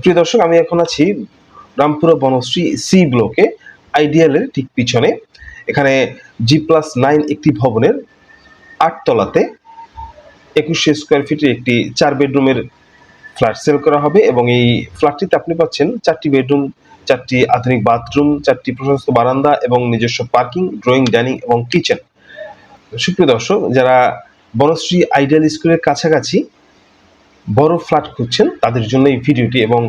প্রিয় দর্শক, আমি এখন আছি রামপুরা বনশ্রী সি ব্লকে আইডিয়ালের ঠিক পিছনে। এখানে জি প্লাস নাইন একটি ভবনের আটতলাতে একুশশো স্কোয়ার ফিটের একটি চার বেডরুমের ফ্ল্যাট সেল করা হবে এবং এই ফ্ল্যাটটিতে আপনি পাচ্ছেন চারটি বেডরুম চারটি আধুনিক বাথরুম চারটি প্রশস্ত বারান্দা এবং নিজস্ব পার্কিং ড্রয়িং ডাইনিং এবং কিচেন সুপ্রিয় দর্শক, যারা বনশ্রী আইডিয়াল স্কুলের কাছাকাছি বড় ফ্ল্যাট খুঁজছেন, তাদের জন্য এই ভিডিওটি এবং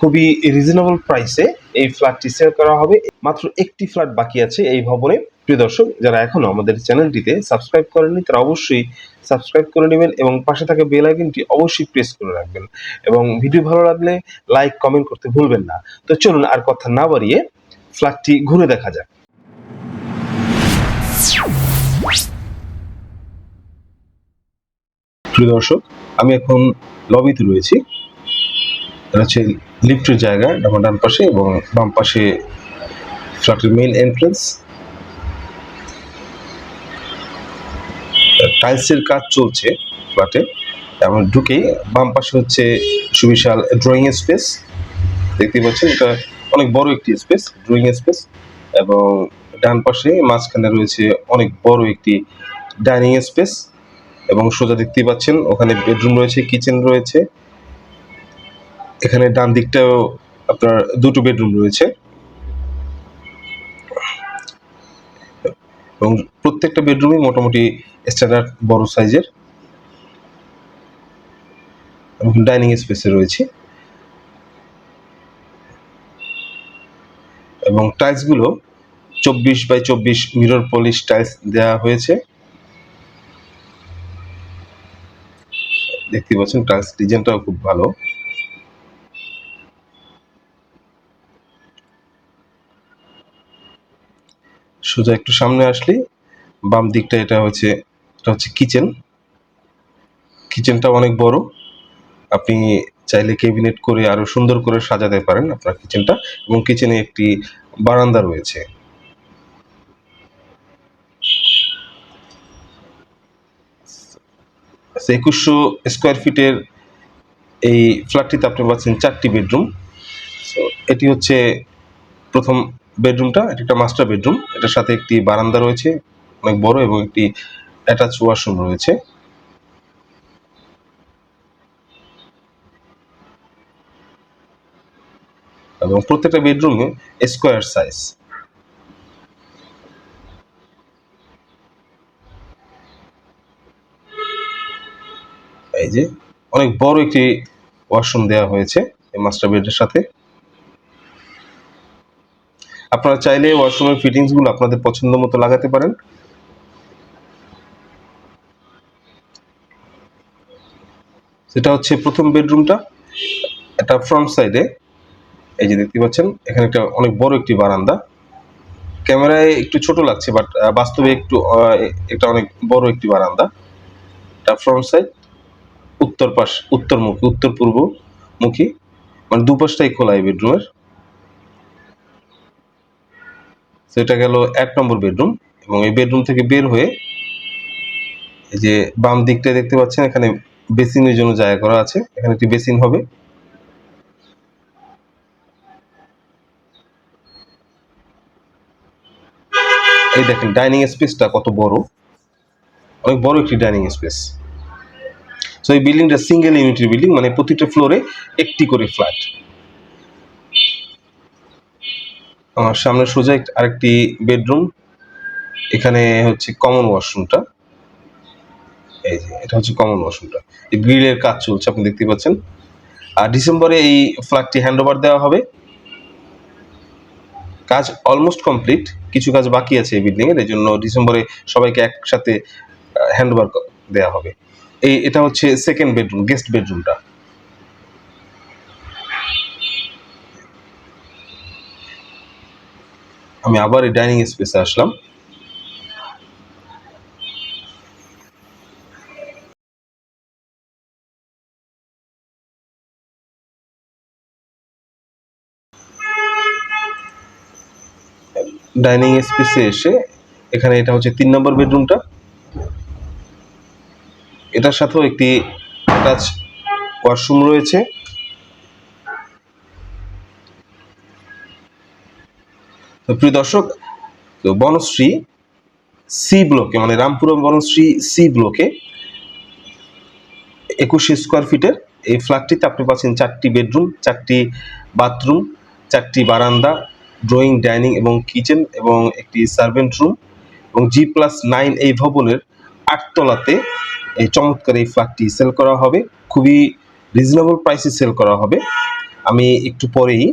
খুবই রিজনেবল প্রাইসে এই ফ্ল্যাটটি সেল করা হবে। মাত্র একটি ফ্ল্যাট বাকি আছে এই ভবনে। প্রিয় দর্শক, যারা এখনও আমাদের চ্যানেলটিতে সাবস্ক্রাইব করেননি, তারা অবশ্যই সাবস্ক্রাইব করে নেবেন এবং পাশে থাকা বেল আইকনটি অবশ্যই প্রেস করে রাখবেন। এবং ভিডিও ভালো লাগলে লাইক কমেন্ট করতে ভুলবেন না। তো চলুন আর কথা না বাড়িয়ে ফ্ল্যাটটি ঘুরে দেখা যাক। প্রিয় দর্শক, আমি এখন লবিতে রয়েছি। এটা হচ্ছে লিফটের জায়গা আমার ডান পাশে এবং বাম পাশে ফ্ল্যাটের মেইন এন্ট্রেন্স টাইলসের কাজ চলছে ফ্ল্যাটে আমার ঢুকেই বাম পাশে হচ্ছে সুবিশাল ড্রয়িং স্পেস দেখতে পাচ্ছেন, এটা অনেক বড় একটি স্পেস ড্রয়িং স্পেস এবং ডান পাশে মাঝখানে রয়েছে অনেক বড় একটি ডাইনিং স্পেস এবং সোজা দেখতেই পাচ্ছেন, ওখানে বেডরুম রয়েছে কিচেন রয়েছে। এখানে ডান দিকটাও আপনার দুটো বেডরুম রয়েছে। এবং প্রত্যেকটা বেডরুমই মোটামুটি স্ট্যান্ডার্ড বড় সাইজের ডাইনিং স্পেসে রয়েছে। এবং টাইলসগুলো চব্বিশ বাই চব্বিশ মিরর পলিশ টাইলস দেওয়া হয়েছে। দেখতে পাচ্ছেন টাইলস ডিজাইনটাও খুব ভালো। সোজা একটু সামনে আসলে বাম দিকটা এটা হচ্ছে এটা হচ্ছে কিচেন। কিচেনটা অনেক বড়। আপনি চাইলে ক্যাবিনেট করে আরও সুন্দর করে সাজাতে পারেন আপনার কিচেনটা। এবং কিচেনে একটি বারান্দা রয়েছে। একুশশো স্কোয়ার ফিটের এই ফ্ল্যাটটিতে আপনি পাচ্ছেন চারটি বেডরুম। এটি হচ্ছে প্রথম বেডরুমটা, এটি একটা মাস্টার বেডরুম। এটার সাথে একটি বারান্দা রয়েছে, অনেক বড়, এবং একটি অ্যাটাচ ওয়াশরুম রয়েছে। এবং প্রত্যেকটা বেডরুমে স্কোয়ার সাইজ। এই যে অনেক বড় একটি ওয়াশরুম দেওয়া হয়েছে এই মাস্টার বেডের সাথে। আপনারা চাইলে ওয়াশরুমের ফিটিংসগুলো আপনাদের পছন্দ মতো লাগাতে পারেন। সেটা হচ্ছে প্রথম বেডরুমটা এটা ফ্রন্ট সাইডে এই যে দেখতে পাচ্ছেন, এখানে একটা অনেক বড় একটি বারান্দা। ক্যামেরায় একটু ছোট লাগছে বাট বাস্তবে একটু এটা অনেক বড় একটি বারান্দা। এটা ফ্রন্ট সাইড উত্তর পাশ, উত্তরমুখী উত্তর পূর্ব মুখী মানে দুপাশটাই খোলা এই বেডরুমের সেটা গেল এক নম্বর বেডরুম এবং এই বেডরুম থেকে বের হয়ে এই যে বাম দিকটা দেখতে পাচ্ছেন, এখানে বেসিনের জন্য জায়গা করা আছে, এখানে একটি বেসিন হবে। এই দেখেন ডাইনিং স্পেসটা কত বড়। অনেক বড় একটি ডাইনিং স্পেস সো এই বিল্ডিংটা সিঙ্গেল ইউনিটের বিল্ডিং মানে প্রতিটা ফ্লোরে একটি করে ফ্ল্যাট আমার সামনে সোজা আরেকটি বেডরুম এখানে হচ্ছে কমন ওয়াশরুমটা এই যে, এটা হচ্ছে কমন ওয়াশরুমটা এই গ্রিলের কাজ চলছে, আপনি দেখতে পাচ্ছেন। আর ডিসেম্বরে এই ফ্ল্যাটটি হ্যান্ডওভার দেওয়া হবে। কাজ অলমোস্ট কমপ্লিট কিছু কাজ বাকি আছে এই বিল্ডিংয়ের এই জন্য ডিসেম্বরে সবাইকে একসাথে হ্যান্ডওভার দেওয়া হবে। এই, এটা হচ্ছে সেকেন্ড বেডরুম গেস্ট বেডরুমটা আমি আবার এই ডাইনিং স্পেসে আসলাম। ডাইনিং স্পেসে এসে, এখানে এটা হচ্ছে তিন নম্বর বেডরুমটা এটার সাথেও একটি অ্যাটাচ ওয়াশরুম রয়েছে। তো প্রিয় দর্শক বনশ্রী সি ব্লকে মানে রামপুরম বনশ্রী সি ব্লকে একুশে স্কোয়ার ফিটের এই ফ্ল্যাটটিতে আপনি পাচ্ছেন চারটি বেডরুম চারটি বাথরুম চারটি বারান্দা ড্রয়িং ডাইনিং এবং কিচেন এবং একটি সার্ভেন্ট রুম এবং জি প্লাস নাইন এই ভবনের আটতলাতে এই চমৎকার এই ফ্ল্যাটটি সেল করা হবে। খুবই রিজনেবল প্রাইসে সেল করা হবে। আমি একটু পরেই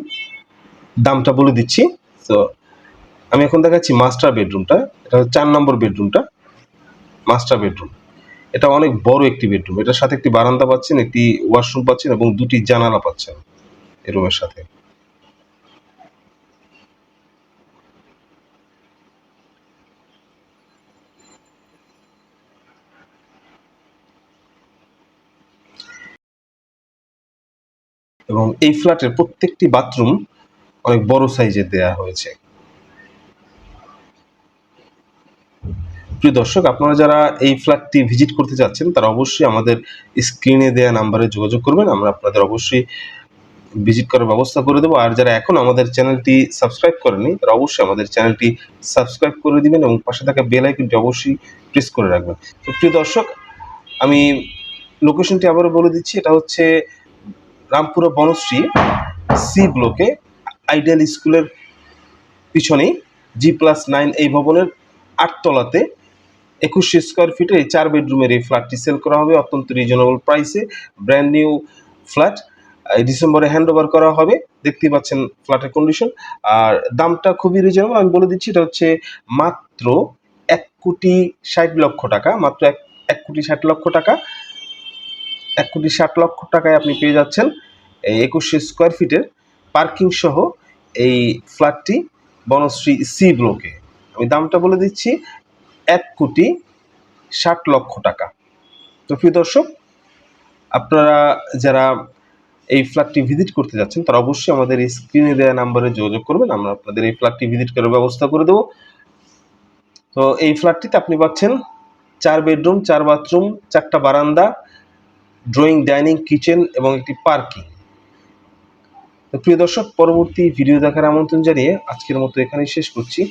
দামটা বলে দিচ্ছি। তো আমি এখন দেখাচ্ছি মাস্টার বেডরুমটা এটা চার নম্বর বেডরুমটা মাস্টার বেডরুম এটা অনেক বড় একটি বেডরুম এটার সাথে একটি বারান্দা পাচ্ছেন, একটি ওয়াশরুম পাচ্ছেন এবং দুটি জানালা পাচ্ছেন এই রুমের সাথে। এবং এই ফ্ল্যাটের প্রত্যেকটি বাথরুম অনেক বড় সাইজের দেয়া হয়েছে। প্রিয় দর্শক, আপনারা যারা এই ফ্ল্যাটটি ভিজিট করতে চাচ্ছেন তারা অবশ্যই আমাদের স্ক্রিনে দেওয়া নাম্বারে যোগাযোগ করবেন। আমরা আপনাদের অবশ্যই ভিজিট করার ব্যবস্থা করে দেবো। আর যারা এখন আমাদের চ্যানেলটি সাবস্ক্রাইব করেনি তারা অবশ্যই আমাদের চ্যানেলটি সাবস্ক্রাইব করে দিবেন এবং পাশে থাকা বেল আইকনটি অবশ্যই প্রেস করে রাখবেন। তো প্রিয় দর্শক, আমি লোকেশনটি আবারও বলে দিচ্ছি। এটা হচ্ছে রামপুরা বনশ্রী সি ব্লকে আইডিয়াল স্কুলের পিছনেই জি প্লাস নাইন এই ভবনের আটতলাতে একুশশো স্কোয়ার ফিটে এই চার বেডরুমের এই ফ্ল্যাটটি সেল করা হবে। অত্যন্ত রিজনেবল প্রাইসে ব্র্যান্ড নিউ ফ্ল্যাট। ডিসেম্বরে হ্যান্ড ওভার করা হবে। দেখতেই পাচ্ছেন ফ্ল্যাটের কন্ডিশন। আর দামটা খুবই রিজনেবল। আমি বলে দিচ্ছি, এটা হচ্ছে মাত্র এক কোটি ষাট লক্ষ টাকা। মাত্র এক এক কোটি ষাট লক্ষ টাকা। এক কোটি ষাট লক্ষ টাকায় আপনি পেয়ে যাচ্ছেন এই একুশশো স্কোয়ার ফিটের পার্কিং সহ এই ফ্ল্যাটটি বনশ্রী সি ব্লকে আমি দামটা বলে দিচ্ছি, এক কোটি ষাট লক্ষ টাকা। তো প্রিয় দর্শক, আপনারা যারা এই ফ্ল্যাটটি ভিজিট করতে যাচ্ছেন, তারা অবশ্যই আমাদের এই স্ক্রিনে দেওয়া নাম্বারে যোগাযোগ করবেন, আমরা আপনাদের এই ফ্ল্যাটটি ভিজিট করার ব্যবস্থা করে দেবো। তো এই ফ্ল্যাটটিতে আপনি পাচ্ছেন চার বেডরুম চার বাথরুম চারটা বারান্দা ড্রয়িং, ডাইনিং, কিচেন এবং একটি পার্কিং। প্রিয় দর্শক, পরবর্তী ভিডিও দেখার আমন্ত্রণ জানিয়ে আজকের মতো এখানেই শেষ করছি।